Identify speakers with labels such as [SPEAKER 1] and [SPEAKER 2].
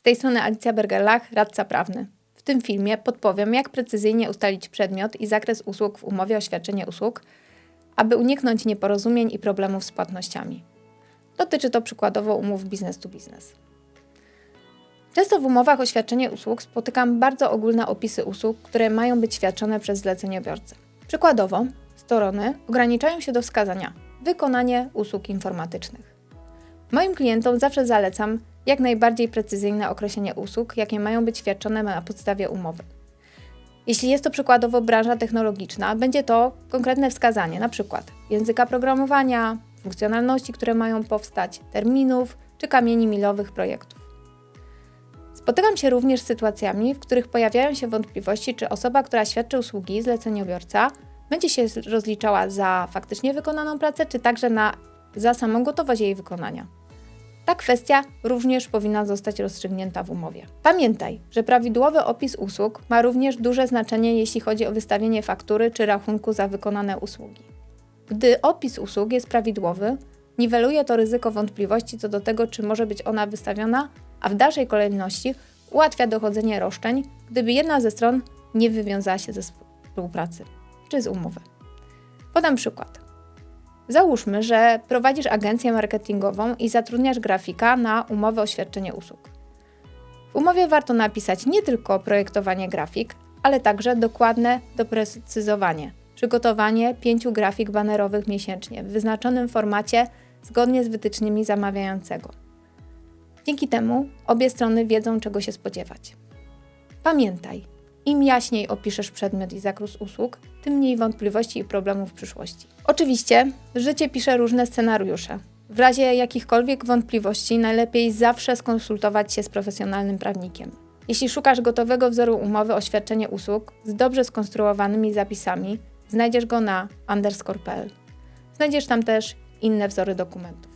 [SPEAKER 1] Z tej strony Alicja Bergerlach, radca prawny. W tym filmie podpowiem, jak precyzyjnie ustalić przedmiot i zakres usług w umowie o świadczenie usług, aby uniknąć nieporozumień i problemów z płatnościami. Dotyczy to przykładowo umów business to business. Często w umowach o świadczenie usług spotykam bardzo ogólne opisy usług, które mają być świadczone przez zleceniobiorcę. Przykładowo, strony ograniczają się do wskazania wykonanie usług informatycznych. Moim klientom zawsze zalecam jak najbardziej precyzyjne określenie usług, jakie mają być świadczone na podstawie umowy. Jeśli jest to przykładowo branża technologiczna, będzie to konkretne wskazanie, np. języka programowania, funkcjonalności, które mają powstać, terminów czy kamieni milowych projektów. Spotykam się również z sytuacjami, w których pojawiają się wątpliwości, czy osoba, która świadczy usługi, zleceniobiorca, będzie się rozliczała za faktycznie wykonaną pracę, czy także na, za samą gotowość jej wykonania. Ta kwestia również powinna zostać rozstrzygnięta w umowie. Pamiętaj, że prawidłowy opis usług ma również duże znaczenie, jeśli chodzi o wystawienie faktury czy rachunku za wykonane usługi. Gdy opis usług jest prawidłowy, niweluje to ryzyko wątpliwości co do tego, czy może być ona wystawiona, a w dalszej kolejności ułatwia dochodzenie roszczeń, gdyby jedna ze stron nie wywiązała się ze współpracy czy z umowy. Podam przykład. Załóżmy, że prowadzisz agencję marketingową i zatrudniasz grafika na umowę o świadczenie usług. W umowie warto napisać nie tylko projektowanie grafik, ale także dokładne doprecyzowanie, przygotowanie pięciu grafik banerowych miesięcznie w wyznaczonym formacie zgodnie z wytycznymi zamawiającego. Dzięki temu obie strony wiedzą, czego się spodziewać. Pamiętaj, im jaśniej opiszesz przedmiot i zakres usług, tym mniej wątpliwości i problemów w przyszłości. Oczywiście, życie pisze różne scenariusze. W razie jakichkolwiek wątpliwości, najlepiej zawsze skonsultować się z profesjonalnym prawnikiem. Jeśli szukasz gotowego wzoru umowy o świadczenie usług z dobrze skonstruowanymi zapisami, znajdziesz go na underscore.pl. Znajdziesz tam też inne wzory dokumentów.